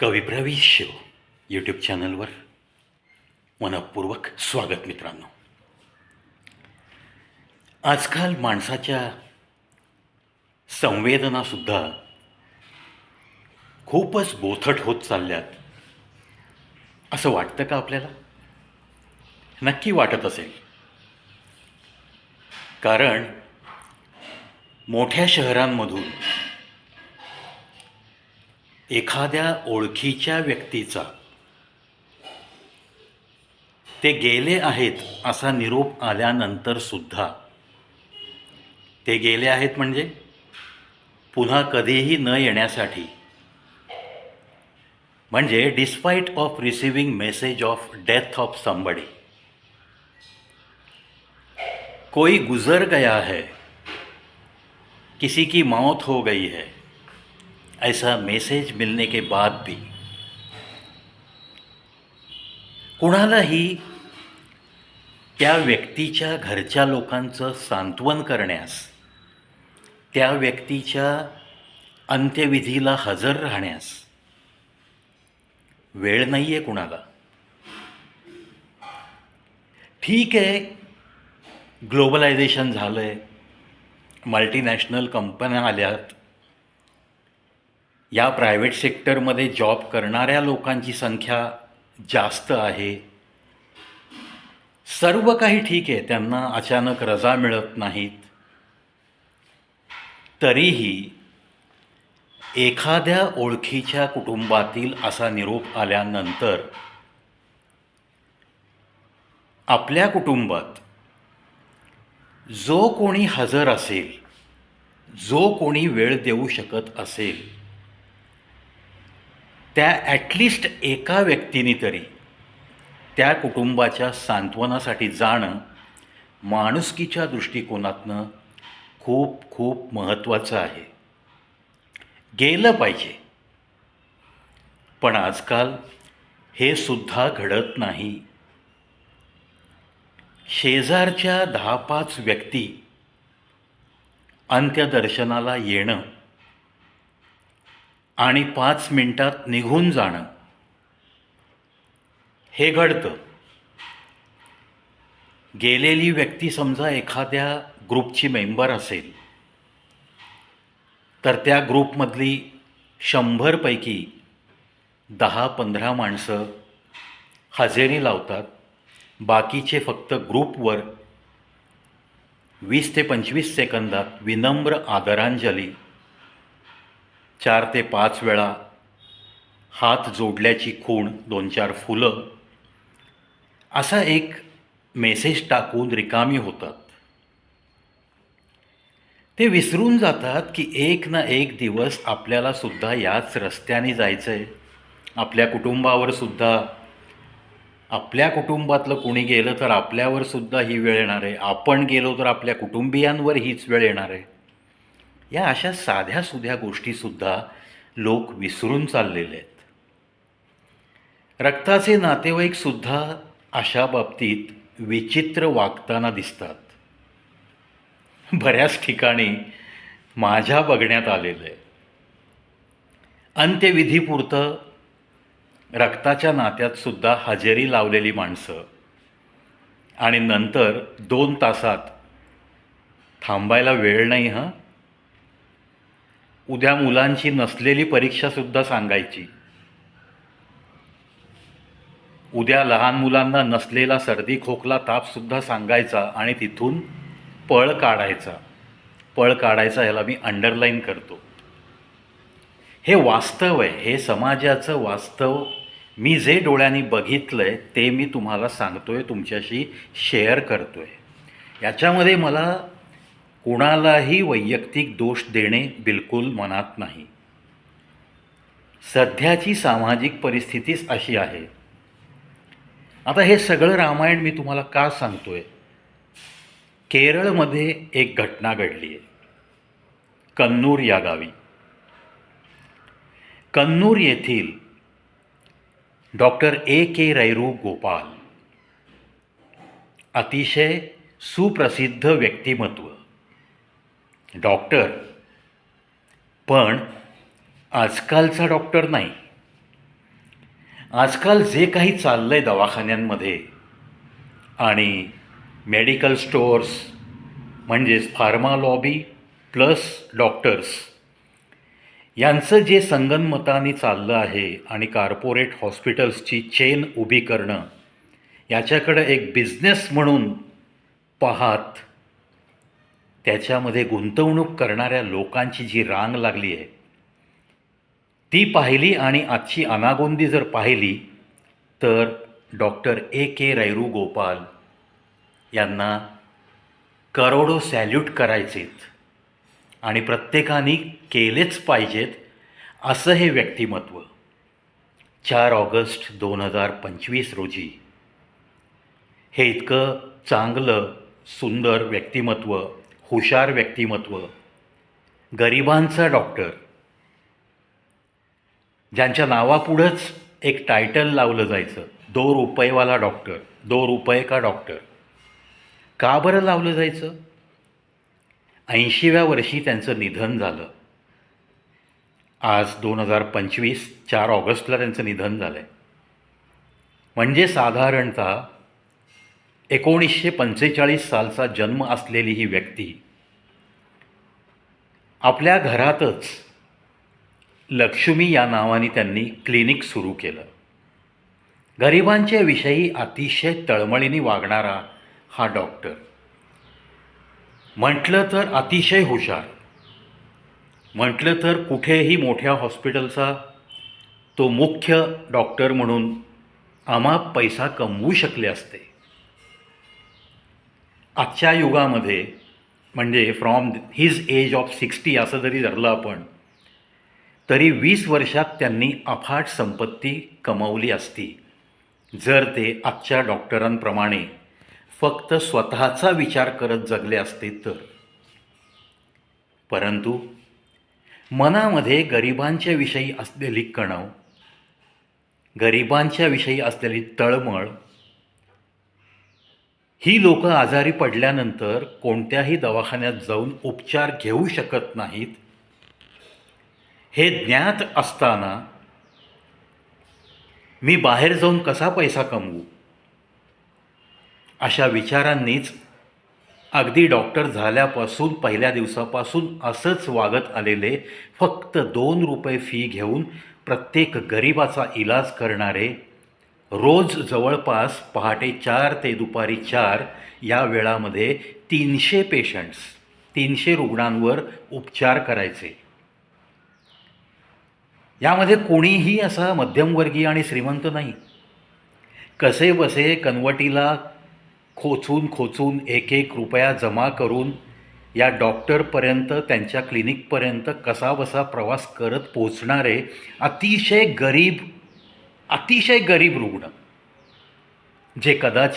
कविप्रवेश YouTube चॅनलवर मनपूर्वक स्वागत मित्रांनो. आजकाल माणसाच्या संवेदनासुद्धा खूपच बोथट होत चालल्यात. असं वाटतं का आपल्याला? नक्की वाटत असेल. कारण मोठ्या शहरांमधून एखाद्या ओळखीच्या व्यक्तीचा. ते गेले आहेत असा निरोप आल्यानंतर सुद्धा. ते गेले आहेत म्हणजे? पुन्हा कधीही न येण्यासाठी. म्हणजे despite of receiving message of death of somebody कोई गुजर गया है किसी की मौत हो गई है ऐसा मेसेज मिलने के बाद भी। कुणालाही त्या व्यक्तीच्या घरच्या लोकांचं सांत्वन करण्यास त्या व्यक्तीच्या अंत्यविधीला हजर राहण्यास वेळ नाही आहे कुणाला. ठीक आहे ग्लोबलायझेशन झालं आहे मल्टीनॅशनल कंपन्या आल्यात या प्रायव्हेट सेक्टरमध्ये जॉब करणाऱ्या लोकांची संख्या जास्त आहे. सर्व काही ठीक आहे त्यांना अचानक रजा मिळत नाहीत. तरीही एखाद्या ओळखीच्या कुटुंबातील असा निरोप आल्यानंतर आपल्या कुटुंबात जो कोणी हजर असेल जो कोणी वेळ देऊ शकत असेल त्या ॲटलिस्ट एका व्यक्तीने तरी त्या कुटुंबाच्या सांत्वनासाठी जाणं माणुसकीच्या दृष्टिकोनातनं खूप खूप महत्त्वाचं आहे. गेलं पाहिजे. पण आजकाल हे सुद्धा घडत नाही. शेजारच्या दहा पाच व्यक्ती अंत्यदर्शनाला येणं आणि पाच मिनटात निघून जाणं. हे घडतं. गेलेली व्यक्ती समजा एखाद्या ग्रुपची मेंबर असेल तर त्या ग्रुपमधली शंभरपैकी दहा पंधरा माणसं हजेरी लावतात. बाकीचे फक्त ग्रुपवर वीस ते पंचवीस सेकंदात विनम्र आदरांजली चार ते पाच वेळा हात जोडल्याची खूण दोन चार फुलं असा एक मेसेज टाकून रिकामी होतात. ते विसरून जातात की एक ना एक दिवस आपल्याला सुद्धा याच रस्त्याने जायचं आहे आपल्या कुटुंबावर सुद्धा आपल्या कुटुंबातलं कोणी गेलं तर आपल्यावर सुद्धा ही वेळ येणार आहे. आपण गेलो तर आपल्या कुटुंबियांवर हीच वेळ येणार आहे. या अशा साध्या सुध्या गोष्टीसुद्धा लोक विसरून चाललेले आहेत. रक्ताचे नातेवाईकसुद्धा अशा बाबतीत विचित्र वागताना दिसतात. बऱ्याच ठिकाणी माझ्या बघण्यात आलेलं आहे. अंत्यविधीपुरतं रक्ताच्या नात्यातसुद्धा हजेरी लावलेली माणसं आणि नंतर दोन तासात थांबायला वेळ नाही हां? उद्या मुलांची नसलेली परीक्षासुद्धा सांगायची. उद्या लहान मुलांना नसलेला सर्दी खोकला तापसुद्धा सांगायचा आणि तिथून पळ काढायचा. पळ काढायचा ह्याला मी अंडरलाईन करतो. हे वास्तव आहे. हे समाजाचं वास्तव. मी जे डोळ्यांनी बघितलं आहे ते मी तुम्हाला सांगतो आहे तुमच्याशी शेअर करतो आहे याच्यामध्ये मला कुणालाही वैयक्तिक दोष देणे बिलकुल मनात नाही. सध्याची सामाजिक परिस्थितीच अशी आहे. आता हे सगळं रामायण मी तुम्हाला का सांगतो आहे केरळमध्ये एक घटना घडली आहे. कन्नूर या गावी. कन्नूर येथील डॉक्टर ए. के. रैरू गोपाल अतिशय सुप्रसिद्ध व्यक्तिमत्व डॉक्टर. पण आजकालचा डॉक्टर नाही. आजकाल जे काही चाललं आहे दवाखान्यांमध्ये आणि मेडिकल स्टोअर्स म्हणजेच फार्मा लॉबी प्लस डॉक्टर्स यांचं जे संगनमताने चाललं आहे आणि कार्पोरेट हॉस्पिटल्सची चेन उभी करणं याच्याकडं एक बिझनेस म्हणून पाहात त्याच्यामध्ये गुंतवणूक करणाऱ्या लोकांची जी रांग लागली आहे ती पाहिली आणि आजची अनागोंदी जर पाहिली तर डॉक्टर ए के रैरू गोपाल यांना करोडो सॅल्यूट करायचेत आणि प्रत्येकाने केलेच पाहिजेत असं हे व्यक्तिमत्व. चार ऑगस्ट दोन हजार पंचवीस रोजी. हे इतकं चांगलं सुंदर व्यक्तिमत्व हुशार व्यक्तिमत्व गरिबांचा डॉक्टर ज्यांच्या नावापुढंच एक टायटल लावलं जायचं दो रुपयेवाला डॉक्टर दो रुपये का डॉक्टर. का बरं लावलं जायचं? ऐंशीव्या वर्षी त्यांचं निधन झालं. आज दोन हजार पंचवीस चार ऑगस्टला त्यांचं निधन झालं आहे म्हणजे साधारणतः एकोणीसशे पंचेचाळीस सालचा जन्म असलेली ही व्यक्ती आपल्या घरातच लक्ष्मी या नावाने त्यांनी क्लिनिक सुरू केलं. गरिबांच्या विषयी अतिशय तळमळीने वागणारा हा डॉक्टर. म्हटलं तर अतिशय हुशार. म्हटलं तर कुठेही मोठ्या हॉस्पिटलचा तो मुख्य डॉक्टर म्हणून आम्हा पैसा कमवू शकले असते. आजच्या युगामध्ये म्हणजे from his age of sixty असं जरी धरलं आपण तरी वीस वर्षात त्यांनी अफाट संपत्ती कमवली असती. जर ते आजच्या डॉक्टरांप्रमाणे फक्त स्वतःचा विचार करत जगले असते तर. परंतु मनामध्ये गरिबांच्या विषयी असलेली कणव गरिबांच्या विषयी असलेली तळमळ ही लोक आजारी पडल्यानंतर कोणत्याही दवाखान्यात जाऊन उपचार घेऊ शकत नाहीत. हे ज्ञात असताना मी बाहेर जाऊन कसा पैसा कमवू? अशा विचारांनीच अगदी डॉक्टर झाल्यापासून पहिल्या दिवसापासून असंच वागत आलेले फक्त दोन रुपये फी घेऊन प्रत्येक गरिबाचा इलाज करणारे रोज जवळपास पहाटे चार ते दुपारी चार या वेळामध्ये तीनशे पेशंट्स तीनशे रुग्णांवर उपचार करायचे. यामध्ये कोणीही असा मध्यमवर्गीय आणि श्रीमंत नाही. कसे बसे कनवटीला खोचून खोचून एक एक रुपया जमा करून या डॉक्टरपर्यंत त्यांच्या क्लिनिकपर्यंत कसा बसा प्रवास करत पोचणारे अतिशय गरीब अतिशय गरीब रुग्ण जे कदाचित